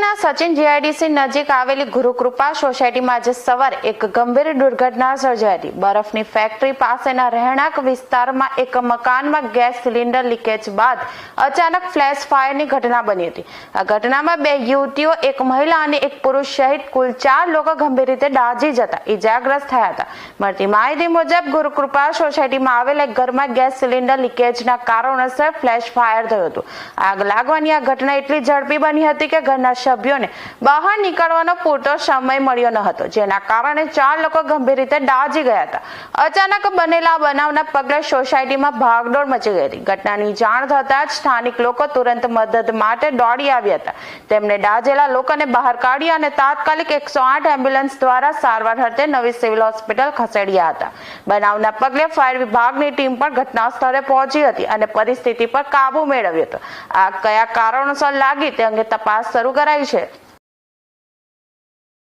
Sachin GIDC નજીક આવેલી ગુરુકૃપા સોસાયટીમાં આજે સવારે એક ગંભીર દુર્ઘટના સર્જાઈ હતી. બરફની ફેક્ટરી પાસેના રહેણાંક વિસ્તારમાં એક મકાનમાં ગેસ સિલિન્ડર લીકેજ બાદ અચાનક ફ્લેશ ફાયરની ઘટના બની હતી. આ ઘટનામાં બે યુવતીઓ, એક મહિલા અને એક પુરુષ સહિત કુલ ચાર લોકો ગંભીર રીતે દાઝી જતા ઇજાગ્રસ્ત થયા હતા. મળતી માહિતી મુજબ ગુરુકૃપા સોસાયટીમાં આવેલા એક ઘરમાં ગેસ સિલિન્ડર લીકેજના કારણોસર ફ્લેશ ફાયર થયું હતું. આગ લાગવાની આ ઘટના એટલી ઝડપી બની હતી કે ઘરના સભ્યોને બહાર નીકળવાનો પૂરતો સમય મળ્યો ન હતો. જેના કારણે ચાર લોકો ગંભીર રીતે દાઝી ગયા હતા. અચાનક બનેલા બનાવના પગલે સોસાયટીમાં ભાગદોડ મચી ગઈ હતી. ઘટનાની જાણ થતાં જ સ્થાનિક લોકો તુરંત મદદ માટે દોડી આવ્યા હતા. તેમણે દાઝેલા લોકોને બહાર કાઢી અને તાત્કાલિક એકસો આઠ એમ્બ્યુલન્સ દ્વારા સારવાર અર્થે નવી સિવિલ હોસ્પિટલ ખસેડ્યા હતા. બનાવના પગલે ફાયર વિભાગની ટીમ પણ ઘટના સ્થળે પહોંચી હતી અને પરિસ્થિતિ પર કાબુ મેળવ્યો હતો. આ કયા કારણોસર લાગી તે અંગે તપાસ શરૂ કરાઈ 谢谢